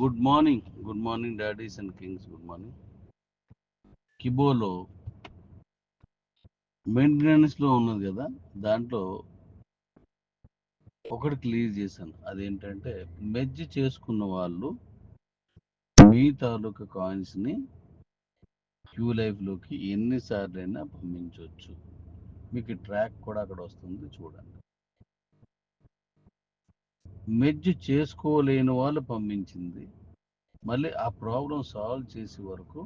Good morning. Good morning daddies and kings. Good morning. కిబోలో మెయింటెనెన్స్లో ఉన్నది కదా దాంట్లో ఒకటి క్లియర్ చేశాను. అదేంటంటే మెజ్జి చేసుకున్న వాళ్ళు మీ తాలూకా కాయిన్స్ని క్యూ లైఫ్లోకి ఎన్నిసార్లు అయినా పంపించవచ్చు మీకు ట్రాక్ కూడా అక్కడ వస్తుంది చూడండి. మెజ్జు చేసుకోలేని వాళ్ళు పంపించింది. మళ్ళీ ఆ ప్రాబ్లం సాల్వ్ చేసే వరకు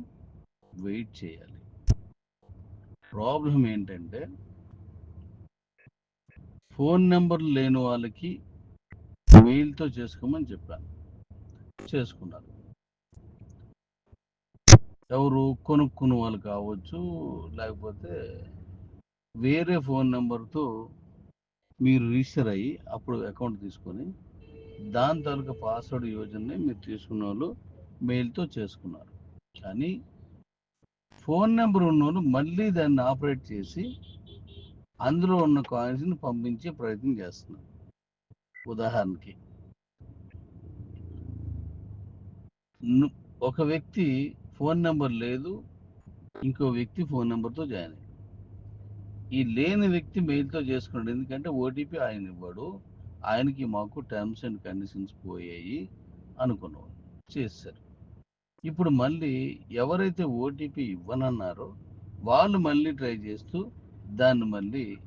వెయిట్ చేయాలి. ప్రాబ్లం ఏంటంటే ఫోన్ నెంబర్ లేని వాళ్ళకి మెయిల్తో చేసుకోమని చెప్పాను చేసుకున్నారు. ఎవరు కొనుక్కున్న వాళ్ళు కావచ్చు లేకపోతే వేరే ఫోన్ నెంబర్తో మీరు రిజిస్టర్ అయ్యి అప్పుడు అకౌంట్ తీసుకొని దాని తాలూకా పాస్వర్డ్ యోజనని మీరు తీసుకున్న వాళ్ళు మెయిల్తో చేసుకున్నారు. కానీ ఫోన్ నెంబర్ ఉన్నోళ్ళు మళ్ళీ దాన్ని ఆపరేట్ చేసి అందులో ఉన్న కాయిన్స్ని పంపించే ప్రయత్నం చేస్తున్నారు. ఉదాహరణకి ఒక వ్యక్తి ఫోన్ నెంబర్ లేదు ఇంకో వ్యక్తి ఫోన్ నెంబర్తో జాయిన్ అయ్యాడు. ఈ లేని వ్యక్తి మెయిల్తో చేసుకున్నాడు. ఎందుకంటే ఓటీపీ ఆయన ఇవ్వడు ఆయనకి మాకు టర్మ్స్ అండ్ కండిషన్స్ పోయాయి అనుకున్నాం. చేశారు. ఇప్పుడు మళ్ళీ ఎవరైతే ఓటీపీ ఇవ్వనన్నారో వాళ్ళు మళ్ళీ ట్రై చేస్తూ దాన్ని మళ్ళీ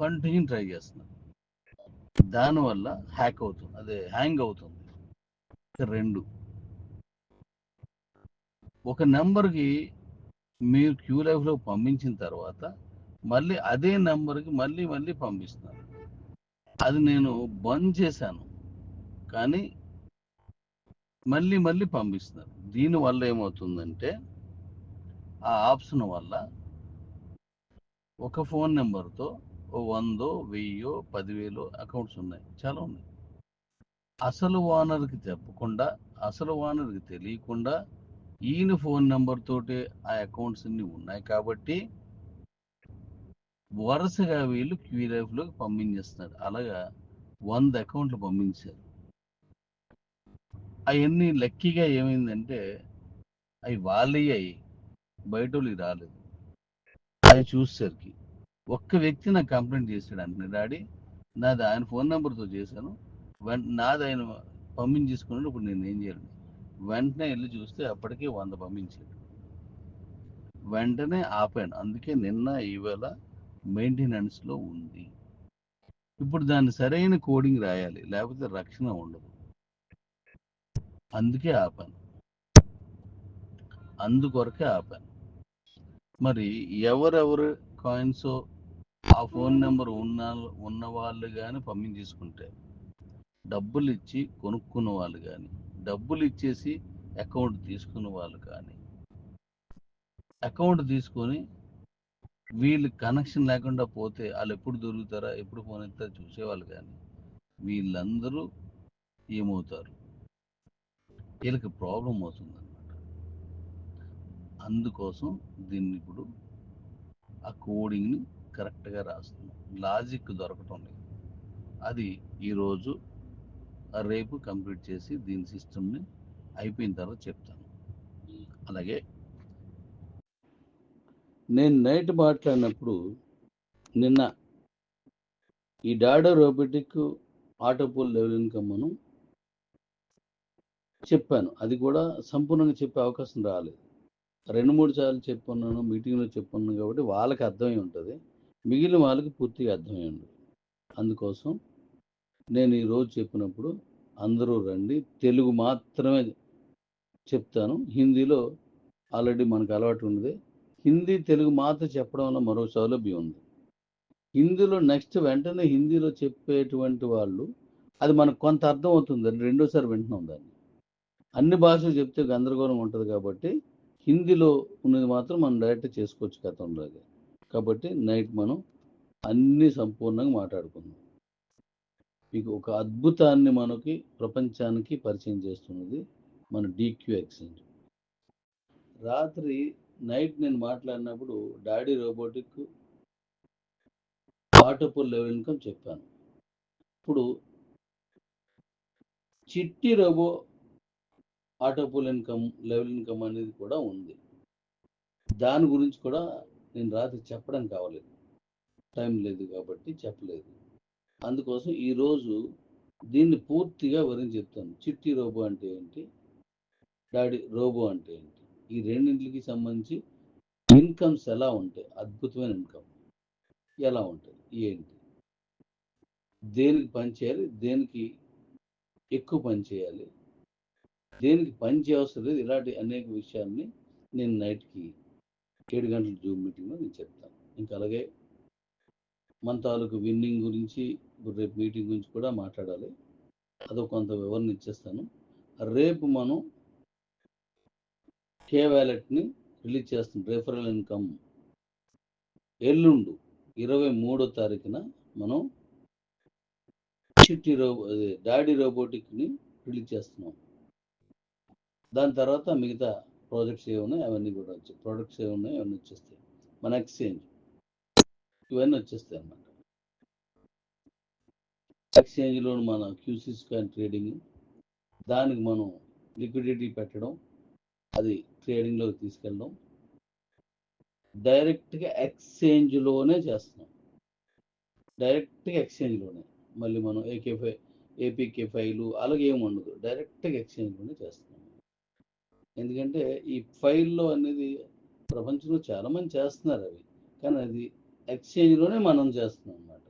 కంటిన్యూ ట్రై చేస్తున్నారు. దానివల్ల హ్యాక్ అవుతుంది. అదే హ్యాంగ్ అవుతుంది. రెండు. ఒక నెంబర్కి మీరు క్యూ లైఫ్లో పంపించిన తర్వాత మళ్ళీ అదే నెంబర్కి మళ్ళీ మళ్ళీ పంపిస్తున్నారు. అది నేను బంద్ చేశాను. కానీ మళ్ళీ మళ్ళీ పంపిస్తున్నారు. దీనివల్ల ఏమవుతుందంటే ఆ ఆప్షన్ వల్ల ఒక ఫోన్ నెంబర్తో ఓ వందో వెయ్యో పదివేలో అకౌంట్స్ ఉన్నాయి. చాలా ఉన్నాయి. అసలు ఓనర్కి చెప్పకుండా అసలు ఓనర్కి తెలియకుండా ఈయన ఫోన్ నెంబర్ తోటి ఆ అకౌంట్స్ అన్ని ఉన్నాయి. కాబట్టి వరుసగా వీళ్ళు క్యూఎఫ్లోకి పంపించేస్తున్నారు. అలాగా వంద అకౌంట్లు పంపించారు. అవన్నీ లక్కీగా ఏమైందంటే అవి వాళ్ళవి అయి బయట వాళ్ళకి రాలేదు. అది చూసేసరికి ఒక్క వ్యక్తి నాకు కంప్లైంట్ చేశాడు అంటే డాడీ నాది ఆయన ఫోన్ నెంబర్తో చేశాను. నాది ఆయన పంపించేసుకున్నాడు ఇప్పుడు నేను ఏం చేయాలి వెంటనే వెళ్ళి చూస్తే అప్పటికే వంద పంపించాడు. వెంటనే ఆపాను. అందుకే నిన్న ఈవేళ మెయింటెనెన్స్లో ఉంది. ఇప్పుడు దాన్ని సరైన కోడింగ్ రాయాలి లేకపోతే రక్షణ ఉండదు. అందుకే ఆపాను. అందుకొరకే ఆపాను. మరి ఎవరెవరు కాయిన్స్ ఆ ఫోన్ నెంబర్ ఉన్న ఉన్న వాళ్ళు కానీ పంపించేసుకుంటే డబ్బులు ఇచ్చి కొనుక్కున్న వాళ్ళు కానీ డబ్బులు ఇచ్చేసి అకౌంట్ తీసుకున్న వాళ్ళు కానీ అకౌంట్ తీసుకొని వీళ్ళు కనెక్షన్ లేకుండా పోతే వాళ్ళు ఎప్పుడు దొరుకుతారా ఎప్పుడు ఫోన్ ఎత్తారా చూసేవాళ్ళు కానీ వీళ్ళందరూ ఏమవుతారు? వీళ్ళకి ప్రాబ్లం అవుతుంది అనమాట అందుకోసం దీన్ని ఇప్పుడు ఆ కోడింగ్ని కరెక్ట్గా రాస్తున్నాం. లాజిక్ దొరకటం లేదు. అది ఈరోజు రేపు కంప్లీట్ చేసి దీని సిస్టమ్ని అయిపోయిన తర్వాత చెప్తాను. అలాగే నేను నైట్ మాట్లాడినప్పుడు నిన్న ఈ daddy robotic auto pool level income మనం చెప్పాను. అది కూడా సంపూర్ణంగా చెప్పే అవకాశం రాలేదు. రెండు మూడు సార్లు చెప్పున్నాను మీటింగ్లో చెప్పున్నాను కాబట్టి వాళ్ళకి అర్థమై ఉంటుంది. మిగిలిన వాళ్ళకి పూర్తిగా అర్థమై ఉండదు అందుకోసం నేను ఈరోజు చెప్పినప్పుడు అందరూ రండి. తెలుగు మాత్రమే చెప్తాను. హిందీలో ఆల్రెడీ మనకు అలవాటు ఉంది హిందీ తెలుగు మాత్రం చెప్పడంలో మరో సౌలభ్యం ఉంది. హిందీలో నెక్స్ట్ వెంటనే హిందీలో చెప్పేటువంటి వాళ్ళు అది మనకు కొంత అర్థం అవుతుంది రెండోసారి వింటున్నాం దాన్ని. అన్ని భాషలు చెప్తే గందరగోళం ఉంటుంది కాబట్టి హిందీలో ఉన్నది మాత్రం మనం డైరెక్ట్ చేసుకోవచ్చు గతంలాగా. కాబట్టి నైట్ మనం అన్నీ సంపూర్ణంగా మాట్లాడుకుందాం. మీకు ఒక అద్భుతాన్ని మనకి ప్రపంచానికి పరిచయం చేస్తున్నది మన డీక్యూ ఎక్స్చేంజ్ రాత్రి నైట్ నేను మాట్లాడినప్పుడు daddy robotic auto pool level income చెప్పాను. ఇప్పుడు Chitti robo auto pool income level income అనేది కూడా ఉంది. దాని గురించి కూడా నేను రాత్రి చెప్పడం కావలేదు. టైం లేదు కాబట్టి చెప్పలేదు. అందుకోసం ఈరోజు దీన్ని పూర్తిగా వివరించి చెప్తాను. చిట్టి రోబో అంటే ఏంటి? డాడీ రోబో అంటే ఏంటి? ఈ రెండింటికి సంబంధించి ఇన్కమ్స్ ఎలా ఉంటాయి? అద్భుతమైన ఇన్కమ్. ఎలా ఉంటాయి? ఏంటి? దేనికి పని చేయాలి? దేనికి ఎక్కువ పని చేయాలి? దేనికి పని చేయవసరం లేదు? ఇలాంటి అనేక విషయాల్ని నేను నైట్కి ఏడు గంటల జూమ్ మీటింగ్లో నేను చెప్తాను. ఇంకా అలాగే మన తాలూకు విన్నింగ్ గురించి రేపు మీటింగ్ గురించి కూడా మాట్లాడాలి. అదో కొంత వివరణ ఇచ్చేస్తాను. రేపు మనం కే వ్యాలెట్ని రిలీజ్ చేస్తుంది. రెఫరల్ ఇన్కమ్ ఎల్లుండు ఇరవై మూడో తారీఖున మనం చిట్టి రోబో డాడీ రోబోటిక్ని రిలీజ్ చేస్తున్నాం. దాని తర్వాత మిగతా ప్రాజెక్ట్స్ ఏ ఉన్నాయి అవన్నీ కూడా వచ్చాయి ప్రోడక్ట్స్ ఏ ఉన్నాయి అవన్నీ వచ్చేస్తాయి. మన ఎక్స్చేంజ్ ఇవన్నీ వచ్చేస్తాయి అన్నమాట. ఎక్స్చేంజ్లో మన క్యూసిస్ కాయిన్ ట్రేడింగ్ దానికి మనం లిక్విడిటీ పెట్టడం అది ట్రేడింగ్లోకి తీసుకెళ్ళడం. డైరెక్ట్గా ఎక్స్చేంజ్లోనే చేస్తున్నాం. డైరెక్ట్గా ఎక్స్చేంజ్లోనే. మళ్ళీ మనం ఏకే ఫై ఏపీకే ఫైలు అలాగే ఏమి ఉండదు. డైరెక్ట్గా ఎక్స్చేంజ్లోనే చేస్తున్నాం. ఎందుకంటే ఈ ఫైల్లో అనేది ప్రపంచంలో చాలామంది చేస్తున్నారు అవి. కానీ అది ఎక్స్చేంజ్లోనే మనం చేస్తున్నాం అన్నమాట.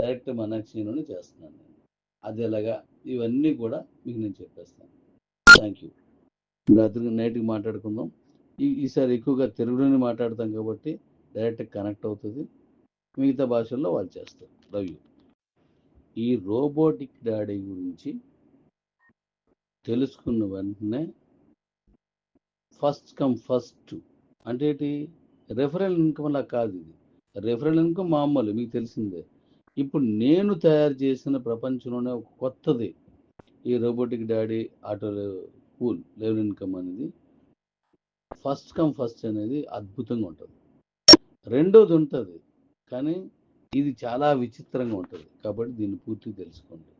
డైరెక్ట్ మన ఎక్స్చేంజ్లోనే చేస్తున్నాను నేను. అది ఎలాగా? ఇవన్నీ కూడా మీకు నేను చెప్పేస్తాను. థ్యాంక్ యూ రాత్రి నైట్కి మాట్లాడుకుందాం. ఈ ఈసారి ఎక్కువగా తెలుగులోనే మాట్లాడతాం కాబట్టి డైరెక్ట్ కనెక్ట్ అవుతుంది. మిగతా భాషల్లో వాళ్ళు చేస్తారు. లవ్ యూ ఈ రోబోటిక్ డాడీ గురించి తెలుసుకున్న వెంటనే ఫస్ట్ కమ్ ఫస్ట్. అంటే ఏంటి? రెఫరల్ ఇన్కమ్ అలా కాదు ఇది. రెఫరల్ ఇన్కమ్ మామూలు మీకు తెలిసిందే. ఇప్పుడు నేను తయారు చేసిన ప్రపంచంలోనే ఒక కొత్తది. ఈ robotic daddy auto pool level income అనేది ఫస్ట్ కమ్ ఫస్ట్ అనేది అద్భుతంగా ఉంటుంది. రెండోది ఉంటుంది కానీ ఇది చాలా విచిత్రంగా ఉంటుంది. కాబట్టి దీన్ని పూర్తిగా తెలుసుకోండి.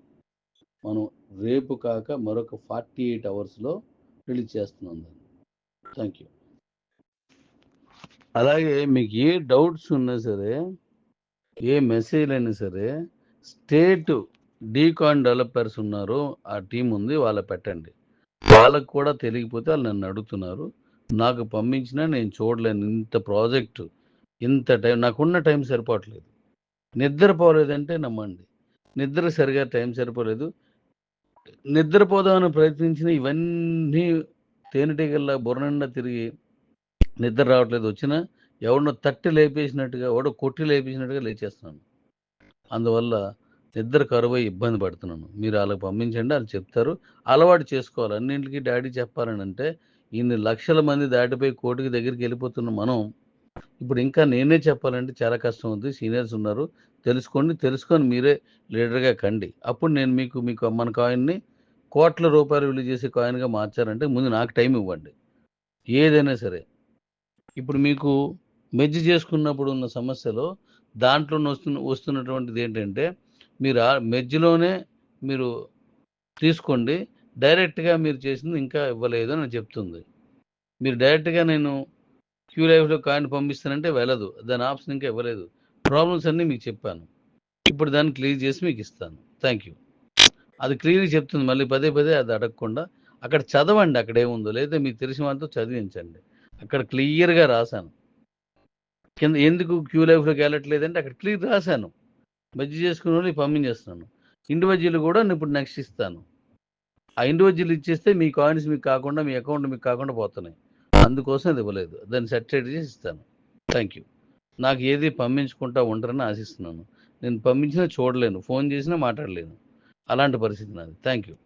మనం రేపు కాక మరొక ఫార్టీ ఎయిట్ అవర్స్లో రిలీజ్ చేస్తున్నాం దాన్ని. Thank you. అలాగే మీకు ఏ డౌట్స్ ఉన్నా సరే ఏ మెసేజ్ అయినా సరే స్టేట్ డీకాన్ డెవలపర్స్ ఉన్నారు ఆ టీం ఉంది వాళ్ళ పెట్టండి. వాళ్ళకు కూడా తెలియకపోతే వాళ్ళు నన్ను అడుగుతున్నారు. నాకు పంపించినా నేను చూడలేను. ఇంత ప్రాజెక్టు ఇంత టైం నాకున్న టైం సరిపోవట్లేదు. నిద్రపోలేదంటే నమ్మండి. నిద్ర సరిగా టైం సరిపోలేదు. నిద్రపోదామని ప్రయత్నించిన ఇవన్నీ తేనెటీగల్లా బుర్రనిండా తిరిగి నిద్ర రావట్లేదు. వచ్చినా ఎవడో తట్టి లేపేసినట్టుగా ఎవడో కొట్టి లేపేసినట్టుగా లేచేస్తున్నాను. అందువల్ల ఇద్దరు కరువై ఇబ్బంది పడుతున్నాను. మీరు వాళ్ళకి పంపించండి వాళ్ళు చెప్తారు. అలవాటు చేసుకోవాలి. అన్నింటికి డాడీ చెప్పాలని అంటే ఇన్ని లక్షల మంది దాటిపోయి కోటికి దగ్గరికి వెళ్ళిపోతున్న మనం ఇప్పుడు ఇంకా నేనే చెప్పాలంటే చాలా కష్టం ఉంది సీనియర్స్ ఉన్నారు. తెలుసుకోండి. తెలుసుకొని మీరే లీడర్గా కండి. అప్పుడు నేను మీకు మీకు మన కాయిన్ని కోట్ల రూపాయలు విలువ చేసే కాయిన్గా మార్చారంటే ముందు నాకు టైం ఇవ్వండి. ఏదైనా సరే. ఇప్పుడు మీకు మెజ్జి చేసుకున్నప్పుడు ఉన్న సమస్యలో దాంట్లో వస్తున్న వస్తున్నటువంటిది ఏంటంటే మీరు ఆ మెజ్జిలోనే మీరు తీసుకోండి. డైరెక్ట్గా మీరు చేసింది ఇంకా ఇవ్వలేదు అని చెప్తుంది. మీరు డైరెక్ట్గా నేను క్యూ లైఫ్లో కాయిన్ పంపిస్తానంటే వెళ్ళదు. దాని ఆప్షన్ ఇంకా ఇవ్వలేదు. ప్రాబ్లమ్స్ అన్నీ మీకు చెప్పాను. ఇప్పుడు దాన్ని క్లియర్ చేసి మీకు ఇస్తాను. Thank you. అది క్లియర్గా చెప్తుంది. మళ్ళీ పదే పదే అది అడగకుండా. అక్కడ చదవండి. అక్కడ ఏముందో. లేదా మీకు తెలిసిన వాళ్ళతో చదివించండి. అక్కడ క్లియర్గా రాశాను. కింద ఎందుకు క్యూ లైఫ్లోకి వెళ్ళట్లేదంటే అక్కడ క్లియర్ రాశాను. బజ్జీ చేసుకున్న వాళ్ళు పంపించేస్తున్నాను ఇండివిజువల్ కూడా నేను ఇప్పుడు నెక్స్ట్ ఇస్తాను. ఆ ఇండివిజువల్ ఇచ్చేస్తే మీ కాయిన్స్ మీకు కాకుండా మీ అకౌంట్ మీకు కాకుండా పోతున్నాయి. అందుకోసం అది ఇవ్వలేదు. దాన్ని సర్టిఫైడ్ చేసి ఇస్తాను. థ్యాంక్ యూ నాకు ఏది పంపించుకుంటా ఉండరని ఆశిస్తున్నాను. నేను పంపించినా చూడలేను. ఫోన్ చేసినా మాట్లాడలేను. అలాంటి పరిస్థితి నాది. Thank you